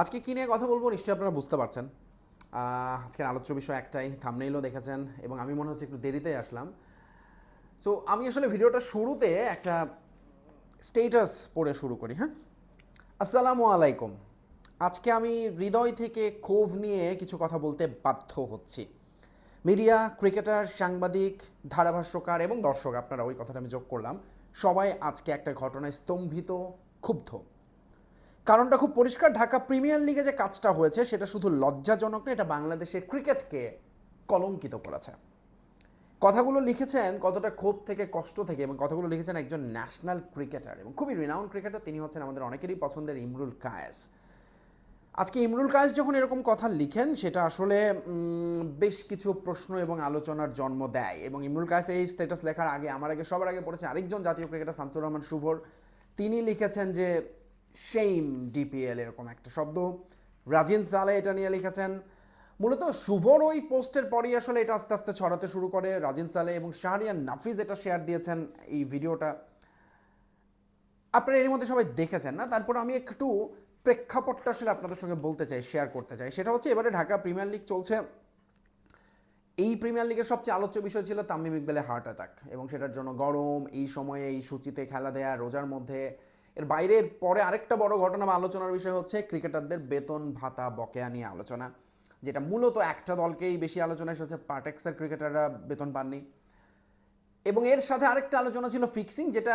আজকে কী নিয়ে কথা বলব নিশ্চয়ই আপনারা বুঝতে পারছেন। আজকের আলোচ্য বিষয় একটাই থামনেইলও দেখেছেন এবং আমি মনে হচ্ছে একটু দেরিতে আসলাম। সো আমি আসলে ভিডিওটা শুরুতে একটা স্টেটাস পড়ে শুরু করি হ্যাঁ? আসসালামু আলাইকুম। আজকে আমি হৃদয় থেকে ক্ষোভ নিয়ে কিছু কথা বলতে বাধ্য হচ্ছি। মিডিয়া, ক্রিকেটার, সাংবাদিক, ধারাভাষ্যকার এবং দর্শক, আপনারা ওই কথাটা আমি যোগ করলাম। সবাই আজকে একটা ঘটনায় স্তম্ভিত, ক্ষুব্ধ। কারণটা খুব পরিষ্কার, ঢাকা প্রিমিয়ার লিগে যে কাজটা হয়েছে সেটা শুধু লজ্জাজনক না এটা বাংলাদেশের ক্রিকেটকে কলঙ্কিত করেছে। কথাগুলো লিখেছেন কতটা ক্ষোভ থেকে, কষ্ট থেকে এবং কথাগুলো লিখেছেন একজন ন্যাশনাল ক্রিকেটার এবং খুবই রিনাউন্ড ক্রিকেটার তিনি হচ্ছেন আমাদের অনেকেরই পছন্দের ইমরুল কায়েস। আজকে ইমরুল কায়েস যখন এরকম কথা লিখেন, সেটা আসলে বেশ কিছু প্রশ্ন এবং আলোচনার জন্ম দেয় এবং ইমরুল কায়েস এই স্ট্যাটাস লেখার আগে, আমার আগে, সবার আগে পড়েছে আরেকজন জাতীয় ক্রিকেটার শামসুর রহমান শুভর। তিনি লিখেছেন যে সেইম ডিপিএল এরকম একটা শব্দ। রাজিন সালে এটা নিয়ে লিখেছেন, মূলত শুভর ওই পোস্টের পরই আসলে এটা আস্তে আস্তে ছড়াতে শুরু করে রাজিন সালে এবং শাহরিয়ান নাফিজ এটা শেয়ার দিয়েছেন এই ভিডিওটা। আপনারা এর মধ্যে সবাই দেখেছেন না? তারপর আমি একটু প্রেক্ষাপটটা আসলে আপনাদের সঙ্গে বলতে চাই শেয়ার করতে চাই। সেটা হচ্ছে এবারে ঢাকা প্রিমিয়ার লিগ চলছে। এই প্রিমিয়ার লিগের সবচেয়ে আলোচ্য বিষয় ছিল তামিম ইকবালের হার্ট অ্যাটাক এবং সেটার জন্য গরম, এই সময়ে এই সূচিতে খেলা দেয়া, রোজার মধ্যে এর বাইরের পরে আরেকটা বড় ঘটনা বা আলোচনার বিষয় হচ্ছে ক্রিকেটারদের বেতন, ভাতা, বকেয়া নিয়ে আলোচনা, যেটা মূলত একটা দলকেই বেশি আলোচনা এসেছে পার্টেক্সের ক্রিকেটাররা বেতন পাননি। এবং এর সাথে আরেকটা আলোচনা ছিল ফিক্সিং, যেটা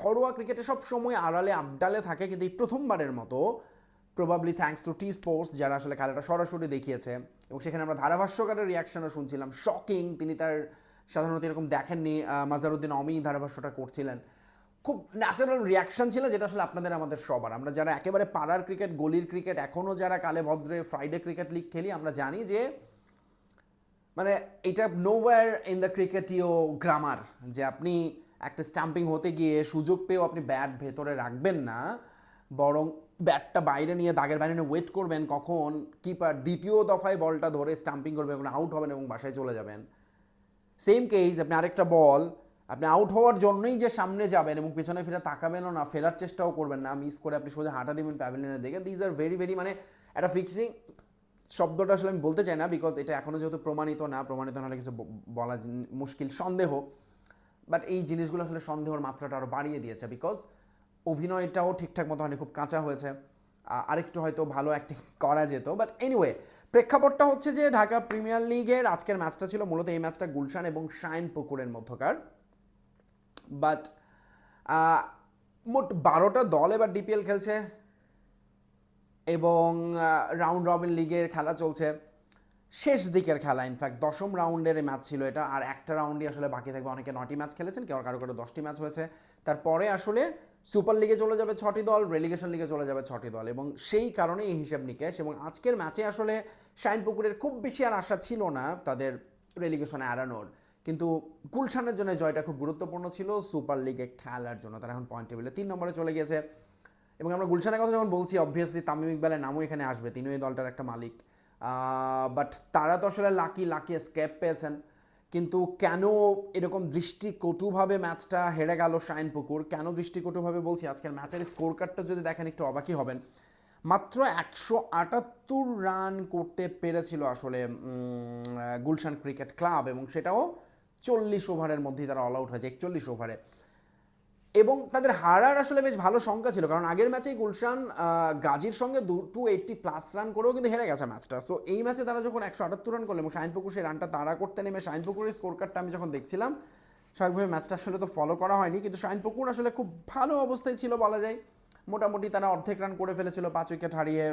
ঘরোয়া ক্রিকেটে সব সময় আড়ালে, আবডালে থাকে, কিন্তু এই প্রথমবারের মতো probably thanks to T sports যারা আসলে খেলাটা সরাসরি দেখিয়েছে। এবং সেখানে আমরা ধারাভাষ্যকারের রিয়াকশনও শুনছিলাম। শকিং তিনি তার সাধারণত এরকম দেখেননি। মাজারুদ্দিন অমি ধারাভাষ্যটা করছিলেন। খুব ন্যাচারাল রিয়াকশন ছিল যেটা আসলে আপনাদের আমাদের সবার। আমরা যারা একেবারে পাড়ার ক্রিকেট গলির ক্রিকেট এখনও যারা কালে ভদ্রে ফ্রাইডে ক্রিকেট লিগ খেলি, আমরা জানি যে মানে এটা নোওয়্যার ইন দ্য ক্রিকেটীয় গ্রামার যে আপনি একটা স্টাম্পিং হতে গিয়ে সুযোগ পেয়েও আপনি ব্যাট ভেতরে রাখবেন না, বরং ব্যাটটা বাইরে নিয়ে দাগের বাইরে নিয়ে ওয়েট করবেন, কখন কিপার দ্বিতীয় দফায় বলটা ধরে স্টাম্পিং করবেন এবং আউট হবেন এবং বাসায় চলে যাবেন। সেম কেস আপনি আরেকটা বল আপনি আউট হওয়ার জন্যই যে সামনে যাবেন এবং পেছনে ফিরে তাকাবেনও না, ফেরার চেষ্টাও করবেন না। মিস করে আপনি সোজা হাঁটা দিবেন প্যাভিলিয়নের দিকে। দিজ আর ভেরি ভেরি মানে একটা ফিক্সিং শব্দটা আসলে আমি বলতে চাই না বিকজ এটা এখনও যেহেতু প্রমাণিত না প্রমাণিত না হলে কিছু বলা মুশকিল সন্দেহ। বাট এই জিনিসগুলো আসলে সন্দেহর মাত্রাটা আরও বাড়িয়ে দিয়েছে বিকজ অভিনয়টাও ঠিকঠাক মতো হয়নি, খুব কাঁচা হয়েছে। আরেকটু হয়তো ভালো অ্যাক্টিং করা যেত। বাট এনিওয়ে প্রেক্ষাপটটা হচ্ছে যে ঢাকা প্রিমিয়ার লিগের আজকের ম্যাচটা ছিল মূলত এই ম্যাচটা গুলশান এবং শাইন পুকুরের মধ্যকার। বাট মোট বারোটা দল এবার ডিপিএল খেলছে এবং রাউন্ড রবিন লিগের খেলা চলছে। শেষ দিকের খেলা ইনফ্যাক্ট দশম রাউন্ডের ম্যাচ ছিল এটা, আর একটা রাউন্ডই আসলে বাকি থাকবে। অনেকে নটি ম্যাচ খেলেছেন, কেউ কারও কারও দশটি ম্যাচ হয়েছে। তারপরে আসলে সুপার লিগে চলে যাবে ছটি দল রেলিগেশন লিগে চলে যাবে ছটি দল, এবং সেই কারণে এই হিসেব নিকেশ, এবং আজকের ম্যাচে আসলে শাইনপুকুরের খুব বেশি আর আশা ছিল না তাদের রেলিগেশনে এড়ানোর কিন্তু গুলশানের জন্য জয়টা খুব গুরুত্বপূর্ণ ছিল। সুপার লিগে খেলার জন্য তারা এখন পয়েন্ট টেবিলে তিন নম্বরে চলে গিয়েছে। এবং আমরা গুলশানের কথা যখন বলছি অবভিয়াসলি তামিম ইকবালের নামও এখানে আসবে। তিনিও এই দলটার একটা মালিক। বাট তারা তো আসলে লাকি লাকি স্কেপ পেয়েছেন। কিন্তু কেন এরকম দৃষ্টিকটুভাবে ম্যাচটা হেরে গেল শাইন পুকুর কেন দৃষ্টিকটুভাবে বলছি, আজকের ম্যাচের স্কোর কার্ডটা যদি দেখেন, একটু অবাকই হবেন। মাত্র একশো আটাত্তর রান করতে পেরেছিল আসলে গুলশান ক্রিকেট ক্লাব এবং সেটাও চল্লিশ ওভারের মধ্যেই তারা অল আউট হয়েছে, একচল্লিশ ওভারে। এবং তাদের হারার আসলে বেশ ভালো সংখ্যা ছিল, কারণ আগের ম্যাচেই গুলশান গাজীর সঙ্গে দু টু এইটটি প্লাস রান করেও কিন্তু হেরে গেছে ম্যাচটা সো এই ম্যাচে তারা যখন একশো আটাত্তর রান করল এবং শাইনপুকুর সেই রানটা তাড়া করতে নেমে শাইনপুকুরের স্কোর কার্ডটা আমি যখন দেখছিলাম, স্বাভাবিকভাবে ম্যাচটা আসলে তো ফলো করা হয়নি, কিন্তু শাইনপুকুর আসলে খুব ভালো অবস্থায় ছিল বলা যায়। মোটামুটি তারা অর্ধেক রান করে ফেলেছিল, পাঁচ উইকেট হারিয়ে।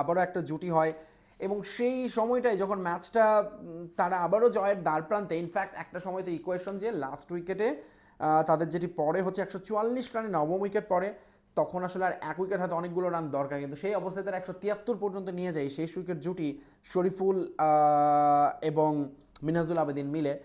আবারও একটা জুটি হয়। এবং সেই সময়টাই যখন ম্যাচটা তারা আবারও জয়ের দ্বার প্রান্তে ইনফ্যাক্ট একটা সময় তো ইকুয়েশন যে লাস্ট উইকেটে তাদের যেটি পরে হচ্ছে একশো চুয়াল্লিশ রানে নবম উইকেট পরে তখন আসলে আর এক উইকেট হাতে অনেকগুলো রান দরকার। কিন্তু সেই অবস্থায় তারা একশো তিয়াত্তর পর্যন্ত নিয়ে যায়। শেষ উইকেট জুটি শরীফুল এবং মিনাজুল আবেদিন মিলে।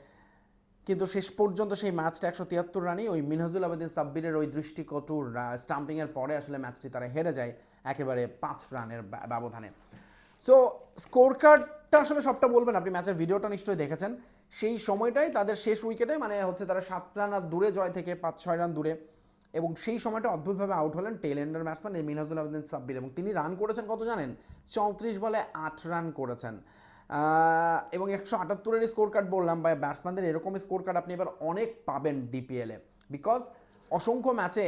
কিন্তু শেষ পর্যন্ত সেই ম্যাচটা একশো তিয়াত্তর রানই ওই মিনহাজুল আবেদিন সাব্বিরের ওই দৃষ্টিকটুর স্টাম্পিংয়ের পরে আসলে ম্যাচটি তারা হেরে যায়, একেবারে পাঁচ রানের ব্যা- ব্যবধানে। সো স্কোর কার্ডটা আসলে সবটা বলবেন। আপনি ম্যাচের ভিডিওটা নিশ্চয়ই দেখেছেন। সেই সময়টাই তাদের শেষ উইকেটে মানে হচ্ছে তারা সাত রান আর দূরে, জয় থেকে পাঁচ, ছয় রান দূরে। এবং সেই সময়টা অদ্ভুতভাবে আউট হলেন tail ender batsman Minajul Abedin Sabbir. এবং তিনি রান করেছেন কত জানেন? চৌত্রিশ বলে আট রান করেছেন। এবং একশো আটাত্তরের স্কোর কার্ড বললাম বা ব্যাটসম্যানদের এরকম স্কোর কার্ড আপনি এবার অনেক পাবেন ডিপিএলে বিকজ অসংখ্য ম্যাচে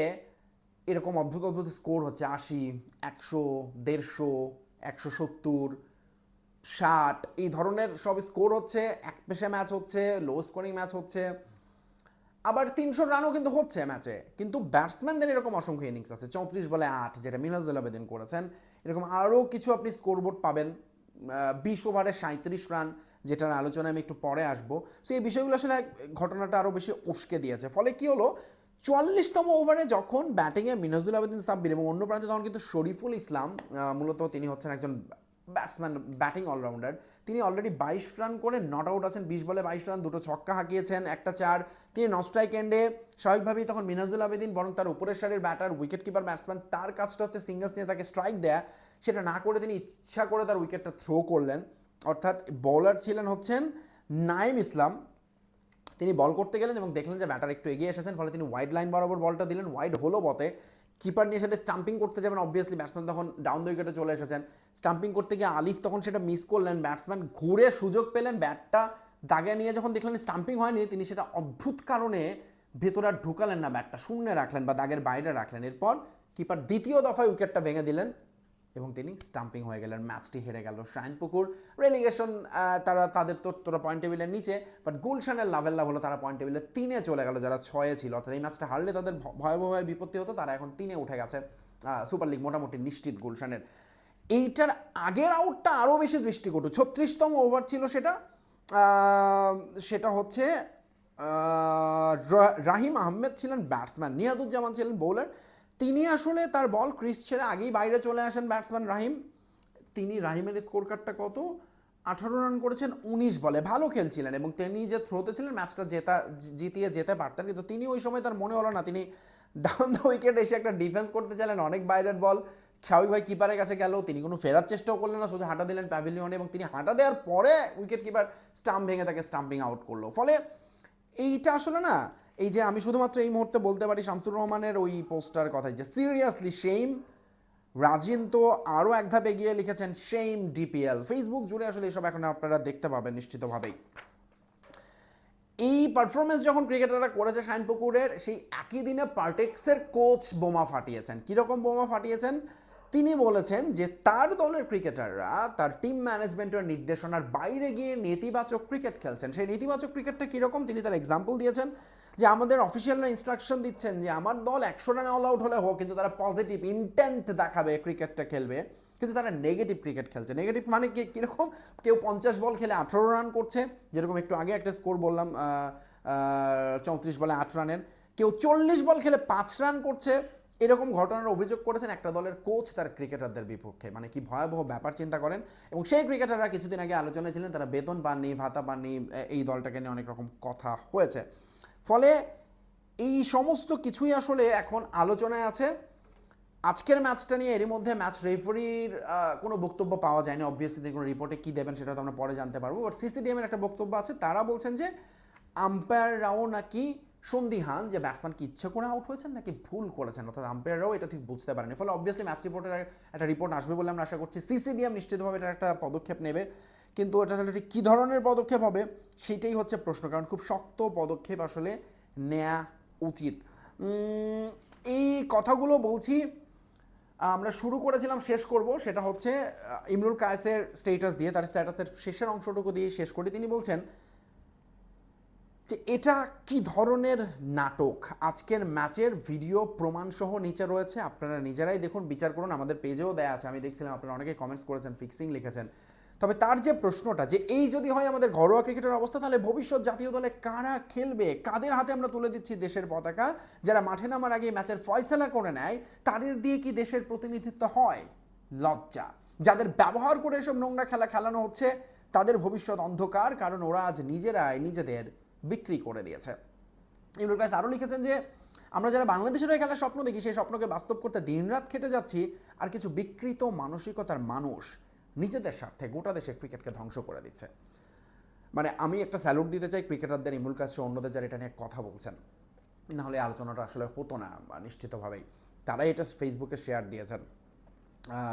এরকম অদ্ভুত অদ্ভুত স্কোর হচ্ছে। আশি, একশো, দেড়শো একশো সত্তর, ষাট, এই ধরনের সব স্কোর হচ্ছে। এক পেশে ম্যাচ হচ্ছে লো স্কোরিং ম্যাচ হচ্ছে। আবার তিনশো রানও কিন্তু হচ্ছে ম্যাচে কিন্তু ব্যাটসম্যানদের এরকম অসংখ্য ইনিংস আছে। চৌত্রিশ বলে আট, যেটা মিনাজুল আবেদিন করেছেন। এরকম আরও কিছু আপনি স্কোরবোর্ড পাবেন। বিশ ওভারে সাঁত্রিশ রান যেটার আলোচনায় আমি একটু পরে আসব। সো এই বিষয়গুলো আসলে ঘটনাটা আরও বেশি উস্কে দিয়েছে। ফলে কি হলো? চুয়াল্লিশতম ওভারে যখন ব্যাটিংয়ে মিনাজুল আবেদিন সাব্বির এবং অন্য প্রান্তে তখন কিন্তু শরীফুল ইসলাম মূলত তিনি হচ্ছেন একজন ব্যাটসম্যান ব্যাটিং অলরাউন্ডার তিনি অলরেডি বাইশ রান করে নট আউট আছেন, বিশ বলে বাইশ রান দুটো ছক্কা হাঁকিয়েছেন, একটা চার। তিনি নন স্ট্রাইক এন্ডে স্বাভাবিকভাবেই তখন মিনাজুল আবেদিন বরং তার উপরের সারের ব্যাটার উইকেট কিপার ব্যাটসম্যান তার কাজটা হচ্ছে সিঙ্গলস নিয়ে তাকে স্ট্রাইক দেয়া। সেটা না করে তিনি ইচ্ছা করে তার উইকেটটা থ্রো করলেন। অর্থাৎ বোলার ছিলেন হচ্ছেন নাইম ইসলাম। তিনি বল করতে গেলেন এবং দেখলেন যে ব্যাটার একটু এগিয়ে এসেছেন, ফলে তিনি ওয়াইড লাইন বরাবর বলটা দিলেন। ওয়াইড হলো বটে। কিপার নিয়ে সেটা স্টাম্পিং করতে যাবেন অবভিয়াসলি ব্যাটসম্যান তখন ডাউন দ্য উইকেটে চলে এসেছেন। স্টাম্পিং করতে গিয়ে আলিফ তখন সেটা মিস করলেন। ব্যাটসম্যান ঘুরে সুযোগ পেলেন ব্যাটটা দাগে নিয়ে যখন দেখলেন স্টাম্পিং হয়নি, তিনি সেটা অদ্ভুত কারণে ভেতরে আর ঢুকালেন না ব্যাটটা শূন্যে রাখলেন বা দাগের বাইরে রাখলেন। এরপর কিপার দ্বিতীয় দফায় উইকেটটা ভেঙে দিলেন। এবং তিনি স্টাম্পিং হয়ে গেলেন ম্যাচটি হেরে গেল। শাইনপুকুর রেলিগেশন তারা, তাদের তো, তোরা পয়েন্ট টেবিলের নিচে বাট গুলশানের লাভের লাভ হলো তারা পয়েন্ট টেবিলে তিনে চলে গেল যারা ছয়ে ছিল। অর্থাৎ এই ম্যাচটা হারলে তাদের ভ- ভয়াবহ বিপত্তি হতো, তারা এখন তিনে উঠে গেছে সুপার লিগ মোটামুটি নিশ্চিত গুলশানের। এইটার আগের আউটটা আরও বেশি দৃষ্টিকটু। ছত্রিশতম ওভার ছিল সেটা সেটা হচ্ছে রাহিম আহমেদ ছিলেন ব্যাটসম্যান নিয়াদুজ্জামান ছিলেন বোলার তিনি আসলে তার বল ক্রিস ছেড়ে আগেই বাইরে চলে আসেন ব্যাটসম্যান রাহিম। তিনি রাহিমের স্কোর কার্ডটা কত? আঠারো রান করেছেন, উনিশ বলে। ভালো খেলছিলেন এবং তিনি যে থ্রোতে ছিলেন ম্যাচটা জেতা, জিতিয়ে যেতে পারতেন। কিন্তু তিনি ওই সময় তার মনে হলো না। তিনি ডাউন দ্য উইকেট এসে একটা ডিফেন্স করতে চাইলেন, অনেক বাইরের বল শাওক ভাই কিপারের কাছে গেল, তিনি কোনো ফেরার চেষ্টাও করলেন না শুধু হাঁটা দিলেন প্যাভিলিয়নে এবং তিনি হাঁটা দেওয়ার পরে উইকেট কিপার স্টাম্প ভেঙে তাকে স্টাম্পিং আউট করল। ফলে এইটা আসলে না, এই যে আমি শুধুমাত্র এই মুহূর্তে বলতে পারি শামসুর রহমানের ওই পোস্টার কথাই যে সিরিয়াসলি সেইম রাজিন তো আরও এক ধাপ এগিয়ে লিখেছেন সেইম ডিপিএল ফেসবুক জুড়ে আসলে এসব এখন আপনারা দেখতে পাবেন নিশ্চিতভাবেই। এই পারফরমেন্স যখন ক্রিকেটাররা করেছে শাইনপুকুরের সেই একই দিনে পার্টেক্সের কোচ বোমা ফাটিয়েছেন। কীরকম বোমা ফাটিয়েছেন? তিনি বলেছেন যে তার দলের ক্রিকেটাররা তার টিম ম্যানেজমেন্টের নির্দেশনার বাইরে গিয়ে নেতিবাচক ক্রিকেট খেলছেন। সেই নেতিবাচক ক্রিকেটটা কীরকম তিনি তার এক্সাম্পল দিয়েছেন যে আমাদের অফিসিয়ালরা ইনস্ট্রাকশন দিচ্ছেন যে আমার দল একশো রানে অল আউট হলে হোক, কিন্তু তারা পজিটিভ ইন্টেন্ট দেখাবে ক্রিকেটটা খেলবে, কিন্তু তারা নেগেটিভ ক্রিকেট খেলছে। নেগেটিভ মানে কি? কীরকম? কেউ পঞ্চাশ বল খেলে আঠেরো রান করছে, যেরকম একটু আগে একটা স্কোর বললাম চৌত্রিশ বলে আট রানের কেউ চল্লিশ বল খেলে পাঁচ রান করছে এরকম ঘটনার অভিযোগ করেছেন একটা দলের কোচ তার ক্রিকেটারদের বিপক্ষে। মানে কি ভয়াবহ ব্যাপার চিন্তা করেন এবং সেই ক্রিকেটাররা কিছুদিন আগে আলোচনায় ছিলেন, তারা বেতন পাননি, ভাতা পাননি এই দলটাকে নিয়ে অনেক রকম কথা হয়েছে। ফলে এই সমস্ত কিছুই আসলে এখন আলোচনায় আছে। আজকের ম্যাচটা নিয়ে এরই মধ্যে ম্যাচ রেফারির কোনো বক্তব্য পাওয়া যায়নি। অবভিয়াসলি তিনি কোনো রিপোর্টে কী দেবেন সেটা তো আমরা পরে জানতে পারব। বাট সিসিডিএমের একটা বক্তব্য আছে, তারা বলছেন যে আম্পায়াররাও নাকি সন্দিহান যে ব্যাটসম্যান কি ইচ্ছে করে আউট হয়েছেন নাকি ভুল করেছেন? অর্থাৎ আম্পায়াররাও এটা ঠিক বুঝতে পারেনি। ফলে অবভিয়াসলি ম্যাচ রিপোর্টের একটা রিপোর্ট আসবে বলে আমরা আশা করছি। সিসিডিএম নিশ্চিতভাবে এটা একটা পদক্ষেপ নেবে। কিন্তু এটা আসলে কী ধরনের পদক্ষেপ হবে সেটাই হচ্ছে প্রশ্ন, কারণ খুব শক্ত পদক্ষেপ আসলে নেওয়া উচিত। এই কথাগুলো বলছি, আমরা শুরু করেছিলাম, শেষ করব। সেটা হচ্ছে ইমরুল কায়েসের স্টেটাস দিয়ে, তার স্ট্যাটাসের শেষের অংশটুকু দিয়ে শেষ করি। তিনি বলছেন যে এটা কি ধরনের নাটক? আজকের ম্যাচের ভিডিও প্রমাণ সহ নিচে রয়েছে, আপনারা নিজেরাই দেখুন, বিচার করুন, আমাদের পেজেও দেয়া আছে, আমি দেখছিলাম আপনারা অনেকে কমেন্টস করেছেন ফিক্সিং লিখেছেন। তবে তার যে প্রশ্নটা, যে এই যদি হয় আমাদের ঘরোয়া ক্রিকেটের অবস্থা, তাহলে ভবিষ্যৎ জাতীয় দলে কারা খেলবে? কাদের হাতে আমরা তুলে দিচ্ছি দেশের পতাকা? যারা মাঠে নামার আগে ম্যাচের ফয়সালা করে নেয়, তাদের দিয়ে কি দেশের প্রতিনিধিত্ব হয়? লজ্জা। যাদের ব্যবহার করে এসব নোংরা খেলা খেলানো হচ্ছে, তাদের ভবিষ্যৎ অন্ধকার, কারণ ওরা আজ নিজেরাই নিজেদের বিক্রি করে দিয়েছে। ইমরুল কায়েস আরও লিখেছেন যে, আমরা যারা বাংলাদেশের হয়ে খেলার স্বপ্ন দেখি, সেই স্বপ্নকে বাস্তব করতে দিনরাত খেটে যাচ্ছি আর কিছু বিকৃত মানসিকতার মানুষ নিজেদের স্বার্থে গোটা দেশে ক্রিকেটকে ধ্বংস করে দিচ্ছে। মানে আমি একটা স্যালুট দিতে চাই ক্রিকেটারদের, ইমরুল কায়েস অন্যদের যারা এটা নিয়ে কথা বলছেন। নাহলে আলোচনাটা আসলে হতো না নিশ্চিতভাবেই। তারাই এটা ফেসবুকে শেয়ার দিয়েছেন।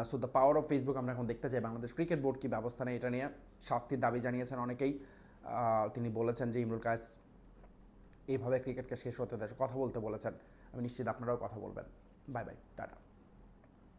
So the power of Facebook আমরা এখন দেখতে চাই। বাংলাদেশ ক্রিকেট বোর্ড কী ব্যবস্থা নেয় এটা নিয়ে? শাস্তির দাবি জানিয়েছেন অনেকেই। তিনি বলেছেন যে ইমরুল কায়েস এইভাবে ক্রিকেটকে শেষ হতে দেয়। কথা বলতে বলেছেন। আমি নিশ্চিত আপনারাও কথা বলবেন। Bye bye tata.